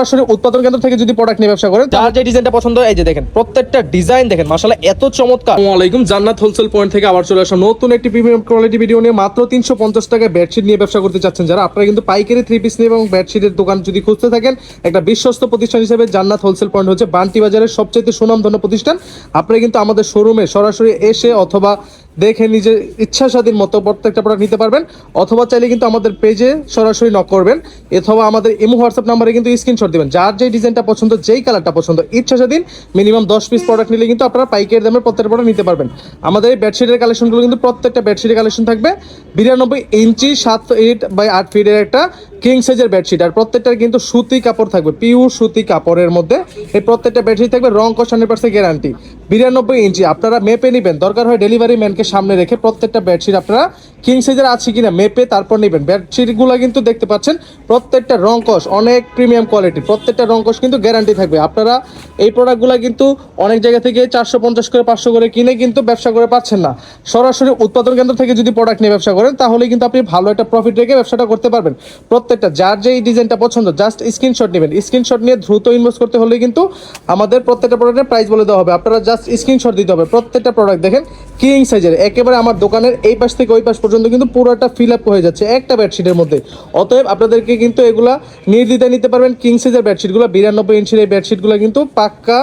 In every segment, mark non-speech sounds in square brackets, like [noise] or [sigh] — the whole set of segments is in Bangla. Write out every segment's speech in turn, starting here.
সরাসরি উৎপাদন কেন্দ্র থেকে যদি প্রোডাক্ট নিয়ে ব্যবসা করেন তার যে ডিজাইনটা পছন্দ হয়, এই যে দেখেন প্রত্যেকটা ডিজাইন দেখেন মাসাল্লাহ এত চমৎকার। আলাইকুম জান্নাত হোলসেল পয়েন্ট থেকে আবার চলে আসলাম। নতুন একটি প্রিমিয়াম কোয়ালিটি ভিডিও নিয়ে মাত্র তিনশো পঞ্চাশ টাকায় বেডশিট নিয়ে ব্যবসা করতে চাচ্ছেন যারা। আপনারা কিন্তু পাইকারি থ্রি পিস নিয়ে এবং বেডশিটের দোকান যদি খুঁজতে থাকেন একটা বিশ্বস্ত প্রতিষ্ঠান হিসেবে জান্নাত হোলসেল পয়েন্ট হচ্ছে বান্টি বাজারের সবচেয়ে সুনামধন্য প্রতিষ্ঠান। আপনারা কিন্তু আমাদের শোরুমে সরাসরি এসে অথবা দেখে নিজের ইচ্ছা স্বাধীন মতো প্রত্যেকটা প্রোডাক্ট নিতে পারবেন, অথবা চাইলে কিন্তু আমাদের পেজে সরাসরি নক করবেন, অথবা আমাদের ইমো হোয়াটসঅ্যাপ নাম্বারে কিন্তু স্ক্রিনশট দিবেন। যার যেই ডিজাইনটা পছন্দ, যেই কালারটা পছন্দ ইচ্ছা স্বাধীন মিনিমাম দশ পিস প্রোডাক্ট নিলে কিন্তু আপনারা পাইকারি দামে প্রত্যেকটা প্রোডাক্ট নিতে পারবেন। আমাদের এই বেডশিটের কালেকশনগুলো কিন্তু প্রত্যেকটা বেডশিটের কালেকশন থাকবে। বিরানব্বই ইঞ্চি সাত ইট বাই আট ফিটের একটা কিং সাইজের বেডশিট আর প্রত্যেকটার কিন্তু সুতি কাপড় থাকবে পিওর সুতি কাপড়ের মধ্যে। এই প্রত্যেকটা বেডশিট থাকবে, রং কষ হান্ড্রেড পার্সেন্ট গ্যারান্টি বিরানব্বই ইঞ্চি, আপনারা মেপে নেবেন, দরকার হয় ডেলিভারি ম্যানকে সামনে রেখে প্রত্যেকটা বেডশিট আপনারা কিং সাইজের আছে কিনা মেপে তারপর নেবেন। বেডশিটগুলো কিন্তু দেখতে পাচ্ছেন, প্রত্যেকটা রং কষ অনেক প্রিমিয়াম কোয়ালিটি প্রত্যেকটা রং কষ কিন্তু গ্যারান্টি থাকবে। আপনারা এই প্রোডাক্টগুলো কিন্তু অনেক জায়গা থেকে চারশো পঞ্চাশ করে, পাঁচশো করে কিনে কিন্তু ব্যবসা করে পাচ্ছেন না। সরাসরি উৎপাদন কেন্দ্র থেকে যদি প্রোডাক্ট নিয়ে ব্যবসা করেন তাহলে কিন্তু আপনি ভালো একটা প্রফিট রেখে ব্যবসাটা করতে পারবেন। প্রত্যেকটা, যার যেই ডিজাইনটা পছন্দ জাস্ট স্ক্রিনশট নেবেন। স্ক্রিনশট নিয়ে দ্রুত ইনভেস্ট করতে হলে কিন্তু আমাদের প্রত্যেকটা প্রোডাক্টের প্রাইস বলে দেওয়া হবে। আপনারা জাস্ট স্ক্রিনশট দিতে হবে। প্রত্যেকটা প্রোডাক্ট দেখেন কিং সাইজের একেবারে আমার দোকানের এই পাশ থেকে ওই পাশ পর্যন্ত কিন্তু পুরোটা ফিল আপ হয়ে যাচ্ছে একটা বেডশিটের মধ্যে। অতএব আপনাদেরকে কিন্তু এগুলা নির্দ্বিধায় নিতে পারবেন। কিং সাইজের বেডশিটগুলো, বিরানব্বই ইঞ্চির এই বেডশিটগুলো কিন্তু পাক্কা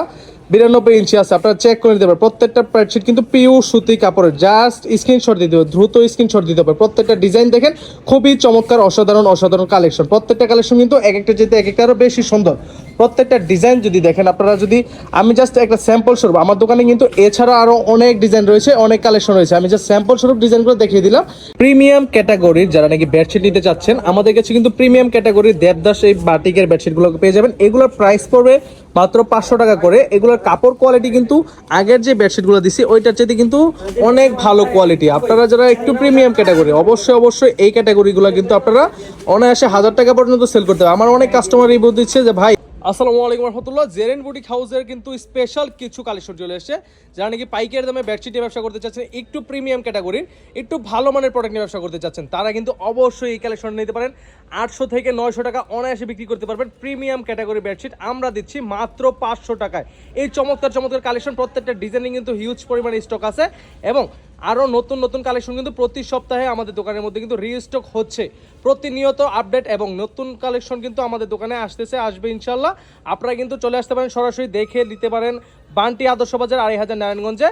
বিরানব্বই ইঞ্চি আছে। আপনারা চেক করে নিতে পারেন প্রত্যেকটা বেডশিট কিন্তু পিওর সুতি কাপড়ের। জাস্ট স্ক্রিনশট দিতে হবে, দ্রুত স্ক্রিনশট দিতে হবে। প্রত্যেকটা ডিজাইন দেখেন, খুবই চমৎকার, অসাধারণ অসাধারণ কালেকশন প্রত্যেকটা কালেকশন কিন্তু এক একটা যেতে এক একটা আরও বেশি সুন্দর। প্রত্যেকটা ডিজাইন যদি দেখেন, আপনারা যদি, আমি জাস্ট একটা স্যাম্পল স্বরূপ আমার দোকানে কিন্তু এছাড়া আরও অনেক ডিজাইন রয়েছে, অনেক কালেকশন রয়েছে। আমি জাস্ট স্যাম্পল স্বরূপ ডিজাইনগুলো দেখিয়ে দিলাম। প্রিমিয়াম ক্যাটাগরির যারা নাকি বেডশিট নিতে চাচ্ছেন, আমাদের কাছে কিন্তু প্রিমিয়াম ক্যাটাগরির দেবদাস এই বাটিকের বেডশিটগুলো পেয়ে যাবেন। এগুলোর প্রাইস পড়বে মাত্র পাঁচশো টাকা করে। এগুলোর কাপড় কোয়ালিটি কিন্তু আগের যে বেডশিটগুলো দিছি, ওইটার চেয়ে কিন্তু অনেক ভালো কোয়ালিটি আপনারা যারা একটু প্রিমিয়াম ক্যাটাগরি অবশ্যই অবশ্যই এই ক্যাটাগরিগুলো কিন্তু আপনারা অনায়াসে হাজার টাকা পর্যন্ত সেল করতে হবে আমার অনেক কাস্টমার রিভিউ দিচ্ছে যে, ভাই আসসালামু আলাইকুম রহমতুল্লাহ। জেরেন বুটিক হাউসের কিন্তু স্পেশাল কিছু কালেকশন চলে এসেছে, যারা নাকি পাইকারি দামে বেডশিটে ব্যবসা করতে চাচ্ছেন, একটু প্রিমিয়াম ক্যাটাগরির একটু ভালো মানের প্রোডাক্ট নিয়ে ব্যবসা করতে চাচ্ছেন, তারা কিন্তু অবশ্যই এই কালেকশন নিতে পারেন। আটশো থেকে নয়শো টাকা অনায়াসে বিক্রি করতে পারবেন প্রিমিয়াম ক্যাটাগরি বেডশিট আমরা দিচ্ছি মাত্র পাঁচশো টাকায়। এই চমৎকার চমৎকার কালেকশন প্রত্যেকটা ডিজাইনিং কিন্তু হিউজ পরিমাণে স্টক আছে এবং আরও নতুন নতুন কালেকশন কিন্তু প্রতি সপ্তাহে আমাদের দোকানের মধ্যে কিন্তু রিস্টক হচ্ছে। প্রতিনিয়ত আপডেট এবং নতুন কালেকশন কিন্তু আমাদের দোকানে আসতেছে, আসবে ইনশাল্লাহ আপনারা কিন্তু চলে আসতে পারেন, সরাসরি দেখে নিতে পারেন বান্টি আদর্শ বাজার আড়াই হাজার নারায়ণগঞ্জে।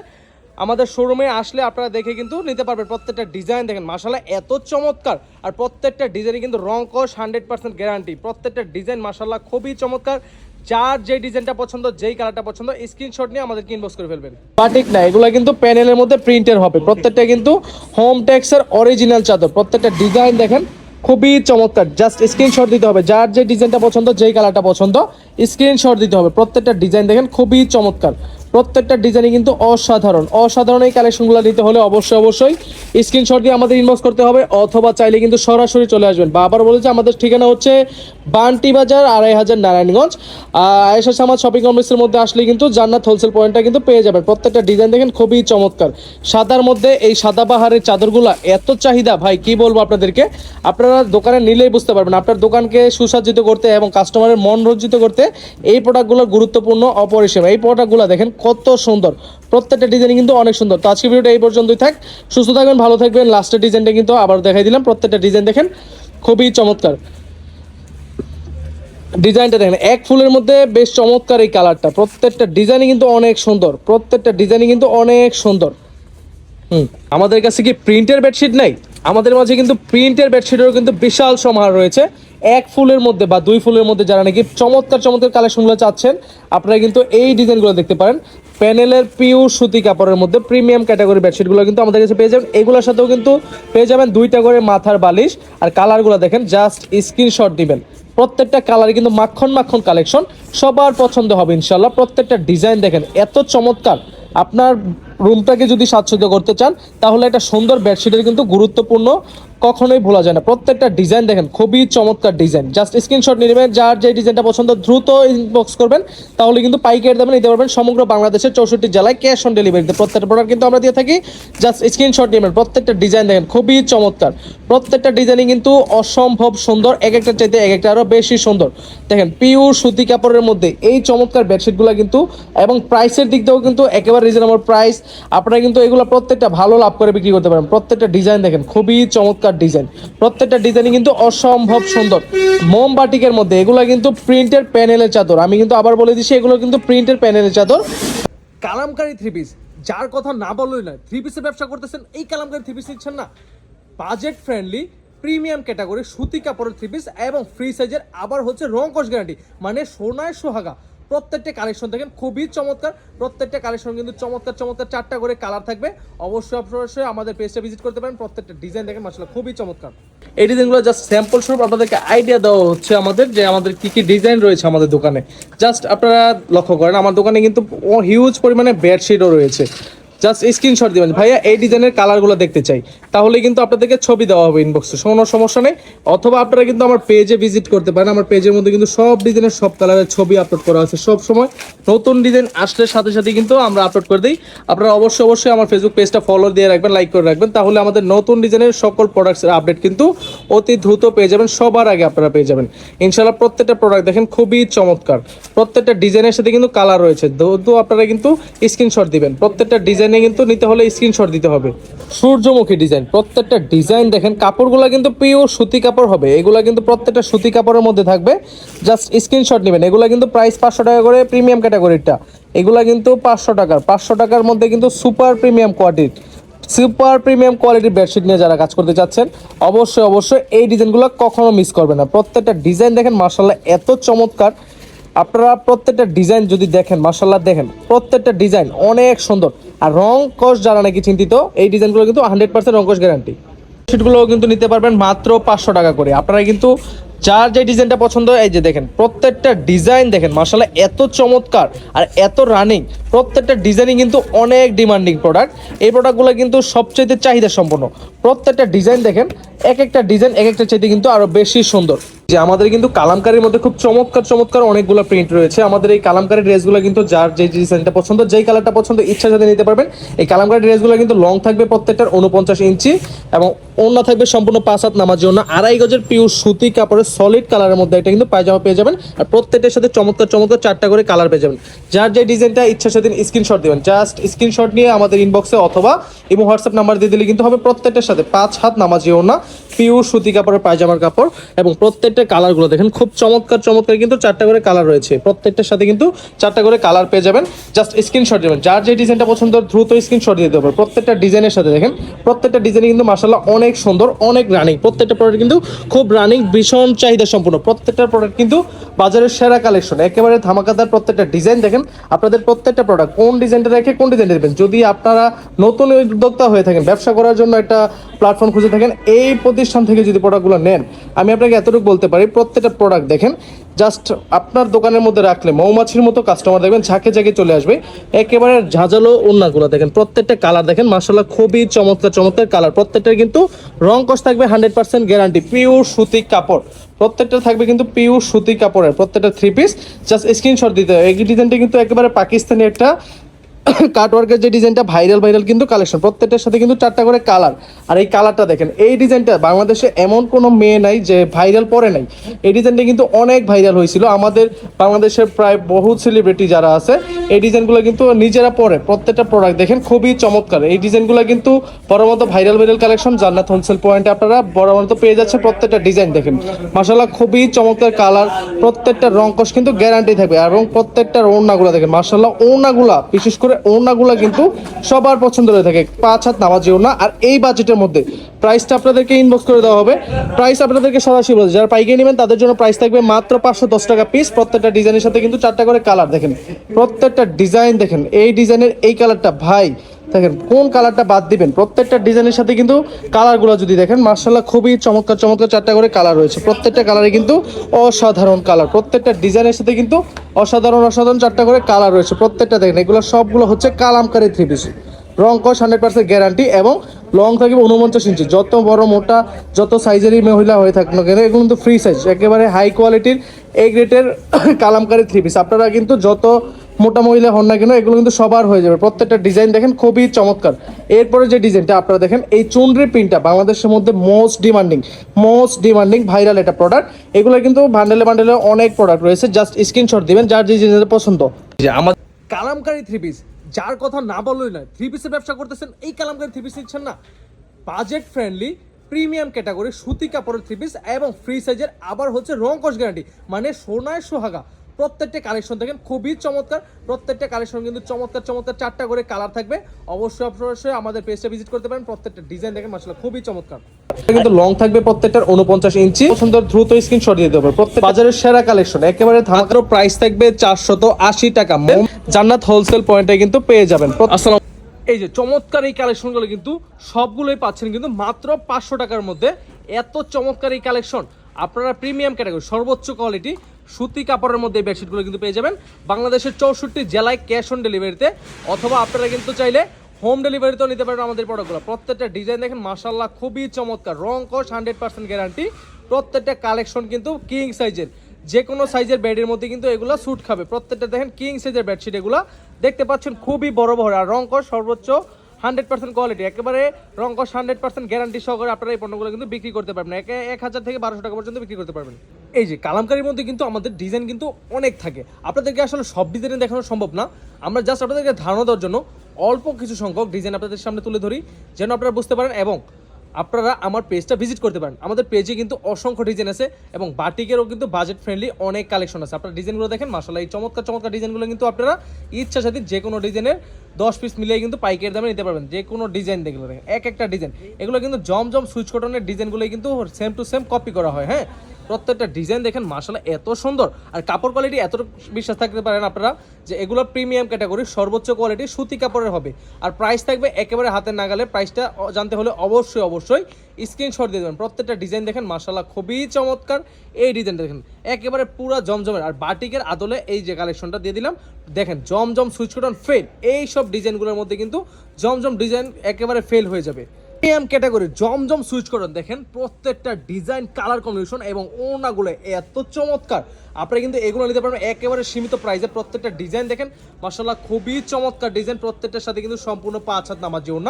আমাদের শোরুমে আসলে আপনারা দেখে কিন্তু নিতে পারবেন প্রত্যেকটা ডিজাইন দেখেন মাসালা এত চমৎকার। আর প্রত্যেকটা ডিজাইনে কিন্তু রং কস হান্ড্রেড পার্সেন্ট গ্যারান্টি প্রত্যেকটা ডিজাইন মাসাল্লাহ খুবই চমৎকার। যার যে ডিজাইনটা পছন্দ, যেই কালারটা পছন্দ স্ক্রিনশট নিয়ে আমাদেরকে ইনবক্স করে ফেলবেন। বাটিক না, এগুলো কিন্তু প্যানেলের মধ্যে প্রিন্টের হবে। প্রত্যেকটা কিন্তু হোম টেক্সের অরিজিনাল চাদর। প্রত্যেকটা ডিজাইন দেখেন, খুবই চমৎকার। জাস্ট স্ক্রিনশট দিতে হবে। যার যে ডিজাইনটা পছন্দ, যেই কালারটা পছন্দ স্ক্রিনশট দিতে হবে। প্রত্যেকটা ডিজাইন দেখেন, খুবই চমৎকার। প্রত্যেকটা ডিজাইনই কিন্তু অসাধারণ। অসাধারণ এই কালেকশনগুলো নিতে হলে অবশ্যই অবশ্যই স্ক্রিনশট দিয়ে আমাদের ইনবক্স করতে হবে, অথবা চাইলে কিন্তু সরাসরি চলে আসবেন। বা আবার বলেছে আমাদের ঠিকানা হচ্ছে বান্টি বাজার, আড়াই হাজার নারায়ণগঞ্জ। আয়েশা সামাজ শপিং কমপ্লেক্সের মধ্যে আসলে কিন্তু জান্নাত হোলসেল পয়েন্টটা কিন্তু পেয়ে যাবেন। প্রত্যেকটা ডিজাইন দেখেন খুবই চমৎকার। সাদার মধ্যে এই সাদা পাহাড়ের চাদরগুলো এত চাহিদা, ভাই কি বলব আপনাদেরকে? আপনারা দোকানে নিলেই বুঝতে পারবেন। আপনার দোকানকে সুসজ্জিত করতে এবং কাস্টমারের মন রঞ্জিত করতে এই প্রোডাক্টগুলো গুরুত্বপূর্ণ অপরিসীম। এই প্রোডাক্টগুলো দেখেন কত সুন্দর। প্রত্যেকটা ডিজাইন কিন্তু অনেক সুন্দর। তো আজকে ভিডিওটা এই পর্যন্তই থাক। সুস্থ থাকবেন, ভালো থাকবেন। লাস্টের ডিজাইনটা কিন্তু আবার দেখাই দিলাম। প্রত্যেকটা ডিজাইন দেখেন, খুবই চমৎকার। ডিজাইনটা দেখেন, এক ফুলের মধ্যে বেশ চমৎকার এই কালারটা প্রত্যেকটা ডিজাইনই কিন্তু অনেক সুন্দর। প্রত্যেকটা ডিজাইনই কিন্তু অনেক সুন্দর। হুম, আমাদের কাছে কি প্রিন্টের বেডশিট নেই? আমাদের মাঝে কিন্তু প্রিন্টের বেডশিটেরও কিন্তু বিশাল সমাহার রয়েছে। এক ফুলের মধ্যে বা দুই ফুলের মধ্যে যারা নাকি চমৎকার চমৎকার কালেকশনগুলো চাচ্ছেন, আপনারা কিন্তু এই ডিজাইনগুলো দেখতে পারেন। প্যানেলের পিওর সুতি কাপড়ের মধ্যে প্রিমিয়াম ক্যাটাগরি বেডশিটগুলো কিন্তু আমাদের কাছে পেয়ে যাবেন। এগুলোর সাথেও কিন্তু পেয়ে যাবেন দুইটা করে মাথার বালিশ। আর কালারগুলো দেখেন, জাস্ট স্ক্রিনশট দিবেন। প্রত্যেকটা কালার কিন্তু মাখন মাখন কালেকশন। সবার পছন্দ হবে ইনশাল্লাহ প্রত্যেকটা ডিজাইন দেখেন, এত চমৎকার। আপনার রুমটাকে যদি স্বাচ্ছন্দ্য করতে চান, তাহলে একটা সুন্দর বেডশিটের কিন্তু গুরুত্বপূর্ণ কখনোই ভোলা যায় না। প্রত্যেকটা ডিজাইন দেখেন, খুবই চমৎকার ডিজাইন। জাস্ট স্ক্রিনশট নিয়ে নেবেন, যার যে ডিজাইনটা পছন্দ, দ্রুত ইনবক্স করবেন, তাহলে কিন্তু পাইকারি দামে নিতে পারবেন সমগ্র বাংলাদেশের চৌষট্টি জেলায় ক্যাশ অন ডেলিভারিতে প্রত্যেকটা প্রোডাক্ট কিন্তু আমরা দিয়ে থাকি, জাস্ট স্ক্রিনশট নেবেন। প্রত্যেকটা ডিজাইন দেখেন, খুবই চমৎকার। প্রত্যেকটা ডিজাইনই কিন্তু অসম্ভব সুন্দর, এক একটা চাইতে এক একটা আরও বেশি সুন্দর। দেখেন পিওর সুতি কাপড়ের মধ্যে এই চমৎকার বেডশিটগুলো কিন্তু, এবং প্রাইসের দিক দিয়েও কিন্তু একেবারে রিজনেবল প্রাইস আপনারা কিন্তু এগুলো প্রত্যেকটা ভালো লাভ করে বিক্রি করতে পারেন। প্রত্যেকটা ডিজাইন দেখেন, খুবই চমৎকার ডিজাইন প্রত্যেকটা ডিজাইনই কিন্তু অসম্ভব সুন্দর। মোমবাটিকের মধ্যে এগুলো কিন্তু প্রিন্টের প্যানেলের চাদর। আমি কিন্তু আবার বলে দিচ্ছি, এগুলো কিন্তু প্রিন্টের প্যানেলের চাদর। কালামকারি থ্রি পিস যার কথা না বললেই নয় থ্রি পিসের ব্যবসা করতেছেন, এই কালামকারি থ্রি পিস নিচ্ছেন না। বাজেট ফ্রেন্ডলি প্রিমিয়াম ক্যাটাগরি সুতি কাপড়ের থ্রি পিস এবং ফ্রি সাইজের আবার হচ্ছে রংকশ গ্যারান্টি মানে সোনায় সোহাগা। প্রত্যেকটা কালেকশন দেখেন, খুবই চমৎকার। প্রত্যেকটা কালেকশন কিন্তু চমৎকার চমৎকার চারটা করে কালার থাকবে। অবশ্যই অবশ্যই আমাদের পেজটা ভিজিট করতে পারেন। প্রত্যেকটা ডিজাইন দেখেন মাসাল্লাহ খুবই চমৎকার। এই ডিজাইনগুলো জাস্ট স্যাম্পল স্বরূপ আপনাদেরকে আইডিয়া দেওয়া হচ্ছে আমাদের যে আমাদের কি কি ডিজাইন রয়েছে আমাদের দোকানে। জাস্ট আপনারা লক্ষ্য করেন, আমার দোকানে কিন্তু হিউজ পরিমাণে বেডশিটও রয়েছে। জাস্ট স্ক্রিনশট দিবেন। ভাইয়া, এই ডিজাইনের কালারগুলো দেখতে চাই। তাহলে কিন্তু আপনাদেরকে ছবি দেওয়া হবে ইনবক্সে কোনো সমস্যা নেই। অথবা আপনারা কিন্তু আমার পেজে ভিজিট করতে পারেন। আমার পেজের মধ্যে কিন্তু সব ডিজাইনের সব কালারের ছবি আপলোড করা আছে সব সময়। নতুন ডিজাইন আসলে সাথে সাথে কিন্তু আমরা আপলোড করে দিই। আপনারা অবশ্যই অবশ্যই আমার ফেসবুক পেজটা ফলো দিয়ে রাখবেন লাইক করে রাখবেন। তাহলে আমাদের নতুন ডিজাইনের সকল প্রোডাক্টসের আপডেট কিন্তু অতি দ্রুত পেয়ে যাবেন। সবার আগে আপনারা পেয়ে যাবেন। ইনশাল্লাহ প্রত্যেকটা প্রোডাক্ট দেখেন, খুবই চমৎকার। প্রত্যেকটা ডিজাইনের সাথে কিন্তু কালার রয়েছে। দ্রুত আপনারা কিন্তু স্ক্রিনশট দিবেন। প্রত্যেকটা ডিজাইনে কিন্তু নিতে হলে স্ক্রিনশট দিতে হবে। সূর্যমুখী ডিজাইন প্রত্যেকটা ডিজাইন দেখেন, কাপড়গুলো কিন্তু পিওর সুতি কাপড় হবে। এগুলো কিন্তু প্রত্যেকটা সুতি কাপড়ের মধ্যে থাকবে। জাস্ট স্ক্রিনশট নেবেন। এগুলো কিন্তু প্রাইস পাঁচশো টাকা করে প্রিমিয়াম ক্যাটাগরিটা এগুলো কিন্তু পাঁচশো টাকার। পাঁচশো টাকার মধ্যে কিন্তু সুপার প্রিমিয়াম কোয়ালিটির সুপার প্রিমিয়াম কোয়ালিটির বেডশিট নিয়ে যারা কাজ করতে চাচ্ছেন, অবশ্যই অবশ্যই এই ডিজাইনগুলো কখনো মিস করবে না। প্রত্যেকটা ডিজাইন দেখেন মার্শাল্লাহ এত চমৎকার। আপনারা প্রত্যেকটা ডিজাইন যদি দেখেন মার্শাল্লাহ দেখেন, প্রত্যেকটা ডিজাইন অনেক সুন্দর। আর রং কস যারা নাকি চিন্তিত, এই ডিজাইনগুলো কিন্তু হান্ড্রেড পার্সেন্ট রং কস গ্যারান্টি বেডশিটগুলো কিন্তু নিতে পারবেন মাত্র পাঁচশো টাকা করে। আপনারা কিন্তু যার যে ডিজাইনটা পছন্দ, এই যে দেখেন, প্রত্যেকটা ডিজাইন দেখেন মার্শাল্লাহ এত চমৎকার আর এত রানিং প্রত্যেকটা ডিজাইনই কিন্তু অনেক ডিমান্ডিং প্রোডাক্ট এই প্রোডাক্টগুলো কিন্তু সবচেয়ে চাহিদা সম্পন্ন প্রত্যেকটা ডিজাইন দেখেন এক একটা ডিজাইন এক একটা চাইতে কিন্তু আরও বেশি সুন্দর। যে আমাদের কিন্তু কালামকারির মধ্যে খুব চমৎকার চমৎকার অনেকগুলো প্রিন্ট রয়েছে। আমাদের এই কালামকারি ড্রেসগুলো কিন্তু যার যে ডিজাইনটা পছন্দ, যেই কালারটা পছন্দ, ইচ্ছা সাথে নিতে পারবেন। এই কালামকারি ড্রেসগুলো কিন্তু লং থাকবে প্রত্যেকটার উনপঞ্চাশ ইঞ্চি এবং অন্য থাকবে সম্পূর্ণ পাঁচ হাত নামার জন্য আড়াই গজের পিওর সুতি কাপড়ের সলিড কালারের মধ্যে এটা কিন্তু পায়জামা পেয়ে যাবেন আর প্রত্যেকটার সাথে চমৎকার চমৎকার চারটা করে কালার পেয়ে যাবেন। যার যে ডিজাইনটা ইচ্ছা সাথে স্ক্রিনশট দিবেন। জাস্ট স্ক্রিনশট নিয়ে আমাদের ইনবক্সে অথবা এবং হোয়াটসঅ্যাপ নাম্বার দিয়ে দিলে কিন্তু হবে প্রত্যেকটার সাথে। পাঁচ হাত নামাজিও ওড়না পিওর সুতি কাপড়ের পায়জামার কাপড় এবং প্রত্যেকটা কালারগুলো দেখেন, খুব চমৎকার চমৎকার কিন্তু চারটা করে কালার রয়েছে। প্রত্যেকটার সাথে কিন্তু চারটা করে কালার পেয়ে যাবেন। জাস্ট স্ক্রিনশট দেবেন। যার যে ডিজাইনটা পছন্দ, দ্রুত স্ক্রিনশট দিতে হবে প্রত্যেকটা ডিজাইনের সাথে দেখেন, প্রত্যেকটা ডিজাইন কিন্তু মাসাল্লাহ অনেক সুন্দর, অনেক রানিং প্রত্যেকটা প্রোডাক্ট কিন্তু খুব রানিং ভীষণ চাহিদা সম্পূর্ণ প্রত্যেকটা প্রোডাক্ট কিন্তু বাজারের সেরা কালেকশন একেবারে ধামাকাদার প্রত্যেকটা ডিজাইন দেখেন। আপনাদের প্রত্যেকটা প্রোডাক্ট কোন ডিজাইনটা রেখে কোন ডিজাইনটা দেবেন যদি আপনারা নতুন উদ্যোক্তা হয়ে থাকেন, ব্যবসা করার জন্য একটা প্ল্যাটফর্ম খুঁজে থাকেন, এই প্রতিষ্ঠান থেকে যদি প্রোডাক্টগুলো নেন, আমি আপনাকে এতটুকু বলতে পারি, প্রত্যেকটা প্রোডাক্ট দেখেন জাস্ট আপনার দোকানের মধ্যে রাখলে, মৌমাছির মতো কাস্টমার দেখবেন, ঝাঁকে ঝাঁকে চলে আসবে, একেবারে ঝাঁঝালো ওন্নাগুলো দেখেন, প্রত্যেকটা কালার দেখেন মার্শাল্লাহ খুবই চমৎকার চমৎকার কালার প্রত্যেকটার কিন্তু রং কষ থাকবে হান্ড্রেড পার্সেন্ট গ্যারান্টি পিওর সুতি কাপড়, প্রত্যেকটা থাকবে কিন্তু পিওর সুতি কাপড়ের, প্রত্যেকটা থ্রি পিস জাস্ট স্ক্রিনশট দিতে হবে, এই ডিজাইনটা কিন্তু একেবারে পাকিস্তানি একটা কাটওয়ার্কের যে ডিজাইনটা ভাইরাল ভাইরাল কিন্তু কালেকশন প্রত্যেকটার সাথে কিন্তু চারটা করে কালার আর এই কালারটা দেখেন, এই ডিজাইনটা বাংলাদেশে এমন কোনো মেয়ে নাই যে ভাইরাল পরে নাই। এই ডিজাইনটা কিন্তু অনেক ভাইরাল হয়েছিল। আমাদের বাংলাদেশের প্রায় বহু সেলিব্রিটি যারা আছে, এই ডিজাইনগুলো কিন্তু নিজেরা পরে। প্রত্যেকটা প্রোডাক্ট দেখেন, খুবই চমৎকার। এই ডিজাইনগুলো কিন্তু বড় মতো viral viral collection Jannat wholesale পয়েন্টে আপনারা বড় পেয়ে যাচ্ছে প্রত্যেকটা ডিজাইন দেখেন। মাসাল্লাহ খুবই চমৎকার কালার প্রত্যেকটা রংকশ কিন্তু গ্যারান্টি থাকবে। এবং প্রত্যেকটার ওড়নাগুলো দেখেন মাসাল্লাহ ওড়নাগুলা, বিশেষ করে ওড়নাগুলা কিন্তু সবার পছন্দ হয়ে থাকে। পাঁচ হাত নামাজি ওড়না। আর এই বাজেটের মধ্যে প্রাইসটা আপনাদেরকে ইনবক্স করে দেওয়া হবে। প্রাইস আপনাদেরকে সরাসরি বলছে যারা পাইকারি নেবেন, তাদের জন্য প্রাইস থাকবে মাত্র পাঁচশো দশ টাকা পিস প্রত্যেকটা ডিজাইনের সাথে কিন্তু চারটা করে কালার দেখেন। প্রত্যেকটা ডিজাইন দেখেন। এই ডিজাইনের এই কালারটা ভাই দেখেন, কোন কালারটা বাদ দিবেন? প্রত্যেকটা ডিজাইনের সাথে কিন্তু কালারগুলো যদি দেখেন মার্শাল্লাহ খুবই চমৎকার চমৎকার চারটা করে কালার রয়েছে। প্রত্যেকটা কালারে কিন্তু অসাধারণ কালার। প্রত্যেকটা ডিজাইনের সাথে কিন্তু অসাধারণ অসাধারণ চারটা করে কালার রয়েছে। প্রত্যেকটা দেখেন, এগুলো সবগুলো হচ্ছে কালামকারী থ্রি পিস রং কস হান্ড্রেড পার্সেন্ট গ্যারান্টি এবং লং থাকবে উনপঞ্চাশ ইঞ্চি যত বড়, মোটা, যত সাইজেরই মহিলা হয়ে থাকুক না কেন, এগুলো কিন্তু ফ্রি সাইজ একেবারে হাই কোয়ালিটির এই গ্রেটের কালামকারি থ্রি পিস আপনারা কিন্তু যত মোটা মহিলা হন না কেন এগুলো কিন্তু সবার হয়ে যাবে। প্রত্যেকটা ডিজাইন দেখেন খুবই চমৎকার। এরপরে যে ডিজাইনটা আপনারা দেখেন এই চুনরি প্রিন্টটা বাংলাদেশের মধ্যে most demanding most demanding viral একটা প্রোডাক্ট এগুলো কিন্তু বান্ডেলে বান্ডেলে অনেক প্রোডাক্ট রয়েছে জাস্ট স্ক্রিনশট দিবেন যার যে জিনিসটা পছন্দ। যে আমার কালামকারি থ্রি পিস যার কথা না বললেই নয় থ্রি পিসের ব্যবসা করতেছেন এই কালামকারি থ্রি পিস নিচ্ছেন না। বাজেট ফ্রেন্ডলি প্রিমিয়াম ক্যাটাগরি সুতি কাপড়ের থ্রি পিস এবং ফ্রি সাইজের আবার হচ্ছে রং কস গ্যারান্টি মানে সোনায় সোহাগা। প্রত্যেকটা কালেকশন দেখেন, খুবই চমৎকার। প্রত্যেকটা কালেকশন কিন্তু চমৎকার চমৎকার চারটা করে কালার থাকবে। অবশ্যই অবশ্যই আমাদের পেজটা ভিজিট করতে পারেন। প্রত্যেকটা ডিজাইন দেখেন মাসাল্লাহ খুবই চমৎকার। কিন্তু লং থাকবে প্রত্যেকটার উনপঞ্চাশ ইঞ্চি সুন্দর দ্রুত স্ক্রিনশট দিয়ে দেবো প্রত্যেক বাজারের সেরা কালেকশন একেবারে ধামাকার প্রাইস থাকবে চারশত আশি টাকা। জান্নাত হোলসেল পয়েন্টে কিন্তু পেয়ে যাবেন। আসসালাম এই যে চমৎকার এই কালেকশনগুলো কিন্তু সবগুলোই পাচ্ছেন কিন্তু মাত্র পাঁচশো টাকার মধ্যে। এত চমৎকার এই কালেকশন আপনারা প্রিমিয়াম ক্যাটাগরি সর্বোচ্চ কোয়ালিটি সুতি কাপড়ের মধ্যে এই বেডশিটগুলো কিন্তু পেয়ে যাবেন। বাংলাদেশের চৌষট্টি জেলায় ক্যাশ অন ডেলিভারিতে অথবা আপনারা কিন্তু চাইলে হোম ডেলিভারিতেও নিতে পারেন আমাদের প্রোডাক্টগুলো প্রত্যেকটা ডিজাইন দেখেন মাসাল্লাহ খুবই চমৎকার। রং কস হান্ড্রেড পার্সেন্ট গ্যারান্টি প্রত্যেকটা কালেকশন কিন্তু কিং সাইজের যে কোনো সাইজের বেডের মধ্যে কিন্তু এগুলো স্যুট খাবে। প্রত্যেকটা দেখেন কিং সাইজের বেডশিট এগুলো। দেখতে পাচ্ছেন খুবই বড় বড়। আর রং কস সর্বোচ্চ হান্ড্রেড পার্সেন্ট কোয়ালিটি, একেবারে রঙ্কস হান্ড্রেড পার্সেন্ট গ্যারান্টি সহকারে আপনারা এই পণ্যগুলো কিন্তু বিক্রি করতে পারবেন। একে এক হাজার থেকে বারোশো টাকা পর্যন্ত বিক্রি করতে পারবেন। এই যে কালামকারির মধ্যে কিন্তু আমাদের ডিজাইন কিন্তু অনেক থাকে। আপনাদেরকে আসলে সব ডিজাইন দেখানো সম্ভব না। আমরা জাস্ট আপনাদেরকে ধারণা দেওয়ার জন্য অল্প কিছু সংখ্যক ডিজাইন আপনাদের সামনে তুলে ধরি, যেন আপনারা বুঝতে পারেন এবং আপনারা আমার পেজটা ভিজিট করতে পারেন। আমাদের পেজে কিন্তু অসংখ্য ডিজাইন আছে এবং বাটিকেরও কিন্তু বাজেট ফ্রেন্ডলি অনেক কালেকশন আছে। আপনার ডিজাইনগুলো দেখেন মাসাল্লাহ এই চমৎকার চমৎকার ডিজাইনগুলো কিন্তু আপনারা ইচ্ছা সাথে যে কোনো ডিজাইনের দশ পিস মিলিয়ে কিন্তু পাইকারি দামে নিতে পারবেন। যে কোনো ডিজাইন দেখলে দেখেন এক একটা ডিজাইন এগুলো কিন্তু জমজম সুইচ কটনের ডিজাইনগুলোই কিন্তু সেম টু সেম কপি করা হয় হ্যাঁ? প্রত্যেকটা ডিজাইন দেখেন মাসাল্লাহ এত সুন্দর। আর কাপড় কোয়ালিটি এত বিশ্বাস থাকতে পারেন আপনারা যে এগুলো প্রিমিয়াম ক্যাটাগরি সর্বোচ্চ কোয়ালিটি সুতি কাপড়ের হবে। আর প্রাইস থাকবে একেবারে হাতের নাগালে। প্রাইসটা জানতে হলে অবশ্যই অবশ্যই স্ক্রিনশট দিয়ে দেবেন। প্রত্যেকটা ডিজাইন দেখেন মাসাল্লাহ খুবই চমৎকার। এই ডিজাইনটা দেখেন, একেবারে পুরো জমজমের। আর বাটিকের আদলে এই যে কালেকশনটা দিয়ে দিলাম, দেখেন, জমজম সুইচ কটন ফেল এই সব ডিজাইনগুলোর মধ্যে কিন্তু জমজম ডিজাইন একেবারে ফেল হয়ে যাবে। প্রিমিয়াম ক্যাটাগরি জমজম সুইচ করুন। দেখেন প্রত্যেকটা ডিজাইন কালার কম্বিনেশন এবং ওনাগুলো এত চমৎকার। আপনি কিন্তু এগুলো নিতে পারবেন একেবারে সীমিত প্রাইসে প্রত্যেকটা ডিজাইন দেখেন মাসাল্লাহ খুবই চমৎকার ডিজাইন প্রত্যেকটার সাথে কিন্তু সম্পূর্ণ পাঁচ হাত নামার জন্য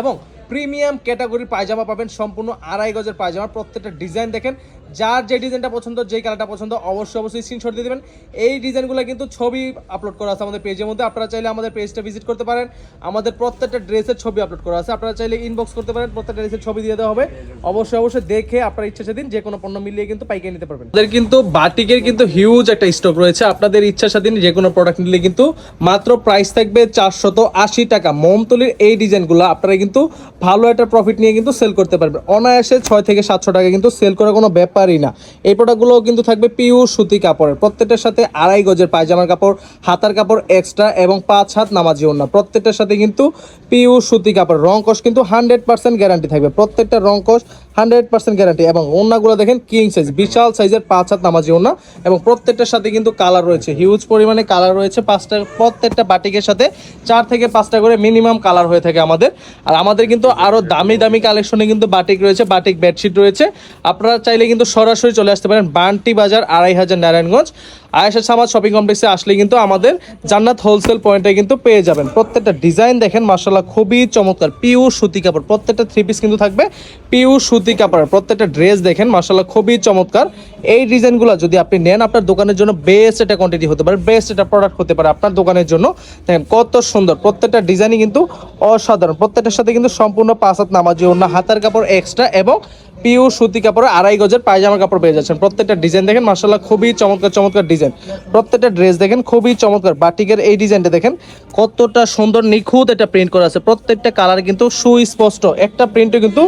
এবং প্রিমিয়াম ক্যাটাগরির পায়জামা পাবেন। সম্পূর্ণ আড়াই গজের পায়জামা। প্রত্যেকটা ডিজাইন দেখেন যার যে ডিজাইনটা পছন্দ, যেই কালারটা পছন্দ, অবশ্যই অবশ্যই স্ক্রিনশট দিয়ে দেবেন। এই ডিজাইনগুলো কিন্তু ছবি আপলোড করা আছে আমাদের পেজের মধ্যে। আপনারা চাইলে আমাদের পেজটা ভিজিট করতে পারেন। আমাদের প্রত্যেকটা ড্রেসের ছবি আপলোড করা আছে। আপনারা চাইলে ইনবক্স করতে পারেন। প্রত্যেকটা ড্রেসের ছবি দিয়ে দেওয়া হবে। অবশ্যই অবশ্যই দেখে আপনার ইচ্ছা সেদিন যে কোনো পণ্য মিলিয়ে কিন্তু পাইকারি নিতে পারবেন। আমাদের কিন্তু বাটিকের কিন্তু হিউজ একটা স্টক রয়েছে। আপনাদের ইচ্ছা স্বাধীন যে কোনো প্রোডাক্ট নিলে কিন্তু মাত্র প্রাইস থাকবে চারশত আশি টাকা। মোমতলির এই ডিজাইনগুলো আপনারা কিন্তু ভালো একটা প্রফিট নিয়ে কিন্তু সেল করতে পারবেন। অনায়াসে ছয় থেকে সাতশো টাকা কিন্তু সেল করার কোনো ব্যাপারই না। এই প্রোডাক্টগুলোও কিন্তু থাকবে পিওর সুতি কাপড়ের। প্রত্যেকটার সাথে আড়াই গজের পায়জামার কাপড়, হাতার কাপড় এক্সট্রা এবং পাঁচ হাত নামাজি ওড়না। প্রত্যেকটার সাথে কিন্তু পিওর সুতি কাপড়। রং কষ কিন্তু হান্ড্রেড পার্সেন্ট গ্যারান্টি থাকবে। প্রত্যেকটা রং কস হান্ড্রেড পার্সেন্ট গ্যারান্টি এবং ওড়নাগুলো দেখেন কিং সাইজ, বিশাল সাইজের পাঁচ হাত নামাজি ওড়না এবং প্রত্যেকটার সাথে কিন্তু কালার রয়েছে, হিউজ পরিমাণে কালার রয়েছে পাঁচটা প্রত্যেকটা বাটিকের সাথে চার থেকে পাঁচটা করে মিনিমাম কালার হয়ে থাকে আমাদের। আর আমাদের কিন্তু আরও দামি দামি কালেকশনে কিন্তু বাটিক রয়েছে, বাটিক বেডশিট রয়েছে। আপনারা চাইলে কিন্তু সরাসরি চলে আসতে পারেন বান্টি বাজার আড়াই হাজার নারায়ণগঞ্জ। আয়েশা সামাজ শপিং কমপ্লেক্সে আসলে কিন্তু আমাদের জান্নাত হোলসেল পয়েন্টে কিন্তু পেয়ে যাবেন। প্রত্যেকটা ডিজাইন দেখেন মার্শাল্লাহ খুবই চমৎকার। পিওর সুতি কাপড়, প্রত্যেকটা থ্রি পিস কিন্তু থাকবে পিওর সুতি কাপড়ের। প্রত্যেকটা ড্রেস দেখেন মার্শাল্লাহ খুবই চমৎকার। এই ডিজাইনগুলো যদি আপনি নেন, আপনার দোকানের জন্য বেস্ট একটা কোয়ান্টিটি হতে পারে বেস্ট একটা প্রোডাক্ট হতে পারে আপনার দোকানের জন্য। দেখেন কত সুন্দর, প্রত্যেকটা ডিজাইনই কিন্তু অসাধারণ। প্রত্যেকটার সাথে কিন্তু সম্পূর্ণ পাঁচ হাত নামাজি অন্য হাতার কাপড় এক্সট্রা এবং পিওর সুতি কাপড়ে আড়াই গজের পায়জামা কাপড় পেয়ে যাচ্ছেন। প্রত্যেকটা ডিজাইন দেখেন মার্শাল্লাহ খুবই চমৎকার চমৎকার ডিজাইন। প্রত্যেকটা ড্রেস দেখেন, খুবই চমৎকার। বাটিকের এই ডিজাইনটা দেখেন, কতটা সুন্দর, নিখুঁত একটা প্রিন্ট করা আছে। প্রত্যেকটা কালার কিন্তু সুস্পষ্ট। একটা প্রিন্টও কিন্তু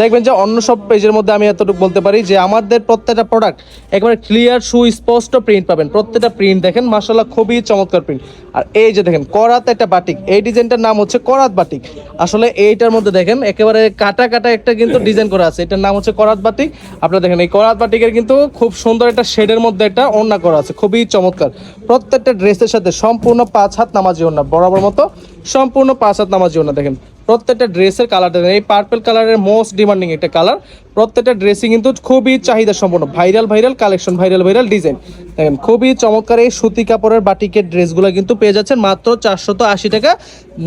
দেখবেন যে অন্য সব পেজের মধ্যে আমি এতটুকু বলতে পারি যে আমাদের প্রত্যেকটা প্রোডাক্ট একবারে ক্লিয়ার সুস্পষ্ট প্রিন্ট পাবেন। প্রত্যেকটা প্রিন্ট দেখেন মার্শাল্লাহ খুবই চমৎকার প্রিন্ট। আর এই যে দেখেন, করাত একটা বাটিক। এই ডিজাইনটার নাম হচ্ছে করাত বাটিক। আসলে এইটার মধ্যে দেখেন, একেবারে কাটা কাটা একটা কিন্তু ডিজাইন করা আছে। এটার হচ্ছে করাত বাটিক। আপনারা দেখেন, এই করাত বাটিকের কিন্তু খুব সুন্দর একটা শেডের মধ্যে একটা ওড়না করা আছে, খুবই চমৎকার। প্রত্যেকটা ড্রেসের সাথে সম্পূর্ণ পাঁচ হাত নামাজি ওড়না, বরাবর মতো সম্পূর্ণ পাঁচ হাত নামাজি ওড়না, দেখেন। প্রত্যেকটা ড্রেসের কালারটা এই পার্পল কালারের মোস্ট ডিমান্ডিং একটা কালার প্রত্যেকটা ড্রেসই কিন্তু খুবই চাহিদা সম্পন্ন viral viral collection viral viral design দেখেন, খুবই চমৎকার এই সুতি কাপড়ের বাটিকের ড্রেসগুলো কিন্তু পেয়ে যাচ্ছেন মাত্র চারশত আশি টাকা।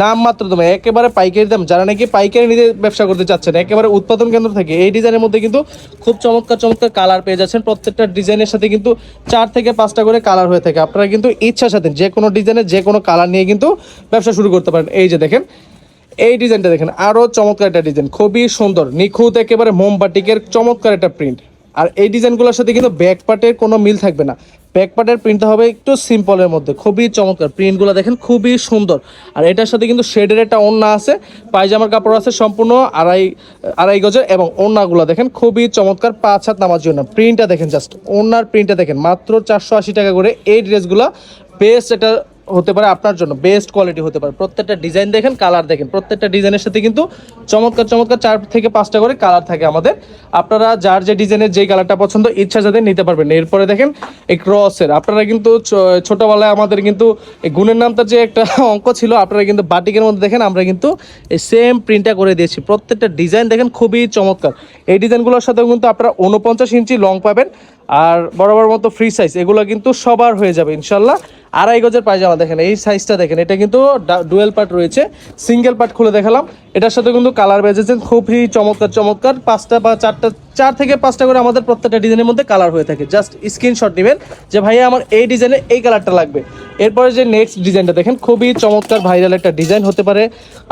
নাম মাত্র দামে একেবারে পাইকারি দাম। যারা নাকি পাইকারি নিতে ব্যবসা করতে চাচ্ছেন, একেবারে উৎপাদন কেন্দ্র থেকে এই ডিজাইনের মধ্যে কিন্তু খুব চমৎকার চমৎকার কালার পেয়ে যাচ্ছেন। প্রত্যেকটা ডিজাইনের সাথে কিন্তু চার থেকে পাঁচটা করে কালার হয়ে থাকে। আপনারা কিন্তু ইচ্ছা সাথে যে কোনো ডিজাইনের যে কোনো কালার নিয়ে কিন্তু ব্যবসা শুরু করতে পারেন। এই যে দেখেন এই ডিজাইনটা দেখেন, আরও চমৎকার একটা ডিজাইন, খুবই সুন্দর, নিখুঁত, একেবারে মোমবাটিকের চমৎকার একটা প্রিন্ট আর এই ডিজাইনগুলোর সাথে কিন্তু ব্যাক পার্টের কোনো মিল থাকবে না। ব্যাক পার্টের প্রিন্টটা হবে একটু সিম্পলের মধ্যে, খুবই চমৎকার। প্রিন্টগুলো দেখেন, খুবই সুন্দর। আর এটার সাথে কিন্তু শেডের একটা ওড়না আছে, পায়জামার কাপড় আছে সম্পূর্ণ আড়াই আড়াই গজের এবং ওড়নাগুলো দেখেন, খুবই চমৎকার, পাঁচ হাত নামার জন্য। প্রিন্টটা দেখেন জাস্ট ওড়নার প্রিন্টটা দেখেন, মাত্র চারশো আশি টাকা করে এই ড্রেসগুলো বেস্ট এটা হতে পারে আপনার জন্য বেস্ট কোয়ালিটি হতে পারে। প্রত্যেকটা ডিজাইন দেখেন কালার দেখেন। প্রত্যেকটা ডিজাইনের সাথে কিন্তু চমৎকার চমৎকার চার থেকে পাঁচটা করে কালার থাকে আমাদের। আপনারা যার যে ডিজাইনের যেই কালারটা পছন্দ, ইচ্ছা যাতে নিতে পারবেন। এরপরে দেখেন, এই ক্রসের আপনারা কিন্তু ছোটবেলায় আমাদের কিন্তু গুণের নামটা যে একটা [laughs] অঙ্ক ছিল, আপনারা কিন্তু বাটিকের মধ্যে দেখেন, আমরা কিন্তু এই সেম প্রিন্টটা করে দিয়েছি। প্রত্যেকটা ডিজাইন দেখেন, খুবই চমৎকার। এই ডিজাইনগুলোর সাথেও কিন্তু আপনারা উনপঞ্চাশ ইঞ্চি লং পাবেন। আর বরাবর মতো ফ্রি সাইজ এগুলো কিন্তু সবার হয়ে যাবে, ইনশাল্লাহ। আড়াই গজের পায়জামা দেখেন, এই সাইজটা দেখেন, এটা কিন্তু ডুয়েল পার্ট রয়েছে সিঙ্গেল পার্ট খুলে দেখালাম। এটার সাথে কিন্তু কালার বেজেছেন খুবই চমৎকার চমৎকার। পাঁচটা বা চারটা, চার থেকে পাঁচটা করে আমাদের প্রত্যেকটা ডিজাইনের মধ্যে কালার হয়ে থাকে। জাস্ট স্ক্রিনশট নেবেন যে, ভাইয়া, আমার এই ডিজাইনে এই কালারটা লাগবে। এরপরে যে নেক্সট ডিজাইনটা দেখেন, খুবই চমৎকার ভাইরাল একটা ডিজাইন হতে পারে।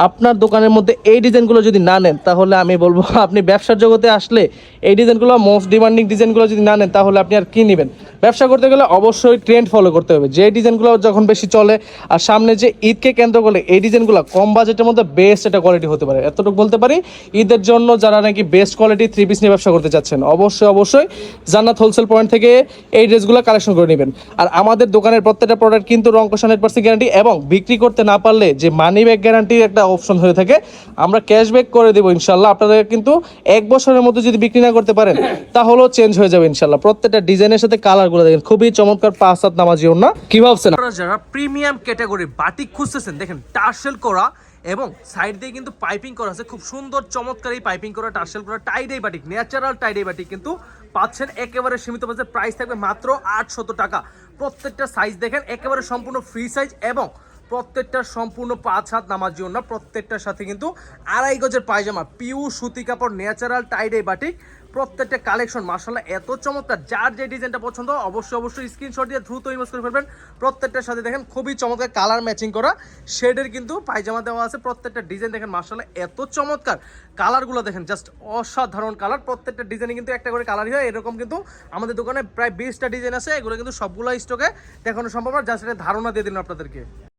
আপনার দোকানের মধ্যে এই ডিজাইনগুলো যদি না নেন, তাহলে আমি বলব, [laughs] আপনি ব্যবসার জগতে আসলে এই ডিজাইনগুলো মোস্ট ডিমান্ডিং ডিজাইনগুলো যদি না নেন, তাহলে আপনি আর কি নেবেন? ব্যবসা করতে গেলে অবশ্যই ট্রেন্ড ফলো করতে হবে। যে ডিজাইনগুলো যখন বেশি চলে, আর সামনে যে ঈদকে কেন্দ্র করে এই ডিজাইনগুলো কম বাজেটের মধ্যে বেস্ট একটা কোয়ালিটি হতে পারে। এতটুকু বলতে পারি, ঈদের জন্য যারা নাকি বেস্ট কোয়ালিটি থ্রি পিস নিয়ে ব্যবসা করতে চাচ্ছেন, অবশ্যই অবশ্যই জান্নাত হোলসেল পয়েন্ট থেকে এই ড্রেসগুলো কালেকশন করে নেবেন। আর আমাদের দোকানের প্রত্যেকটা প্রোডাক্ট কিন্তু রং কষা হান্ড্রেড পার্সেন্ট গ্যারান্টি এবং বিক্রি করতে না পারলে যে মানি ব্যাক গ্যারান্টির একটা অপশন হয়ে থাকে, আমরা ক্যাশব্যাক করে দেবো ইনশাল্লাহ আপনাদের কিন্তু এক বছরের মধ্যে যদি বিক্রি না করতে পারেন, তাহলেও চেঞ্জ হয়ে যাবে ইনশাল্লাহ প্রত্যেকটা ডিজাইনের সাথে কালারগুলো দেখেন, খুবই চমৎকার পাঁচ হাত নামাজিও না কি ভাবছেন আপনারা যারা প্রিমিয়াম ক্যাটাগরি বাটিক খুঁজতেছেন, দেখেন, টার্সেল করা এবং সাইড দিয়ে কিন্তু পাইপিং করা আছে। খুব সুন্দর, চমৎকার এই পাইপিং করা, টার্সেল করা tie dye batik, natural tie dye batik কিন্তু পাচ্ছেন। একেবারে সীমিত বাজেট প্রাইস থাকবে মাত্র আটশত টাকা। প্রত্যেকটা সাইজ দেখেন, একেবারে সম্পূর্ণ ফ্রি সাইজ এবং প্রত্যেকটা সম্পূর্ণ পাঁচ হাত নামার জন্য প্রত্যেকটার সাথে কিন্তু আড়াই গজের পায়জামা পিউ সুতি কাপড়, ন্যাচারাল টাইডাই বাটিক। প্রত্যেকটা কালেকশন মার্শাল্লাহ এত চমৎকার। যার যে ডিজাইনটা পছন্দ, অবশ্যই অবশ্যই স্ক্রিনশট দিয়ে দ্রুত ইনভেস্ট করে ফেলবেন। প্রত্যেকটার সাথে দেখেন, খুবই চমৎকার কালার ম্যাচিং করা। শেডের কিন্তু পায়জামা দেওয়া আছে, প্রত্যেকটা ডিজাইন দেখেন মার্শাল্লাহ এত চমৎকার। কালারগুলো দেখেন জাস্ট অসাধারণ কালার প্রত্যেকটা ডিজাইনে কিন্তু একটা করে কালারই হয়। এরকম কিন্তু আমাদের দোকানে প্রায় বিশটা ডিজাইন আছে। এগুলো কিন্তু সবগুলো স্টকে দেখানো সম্ভব না। জাস্ট এটা ধারণা দিয়ে দিন আপনাদেরকে।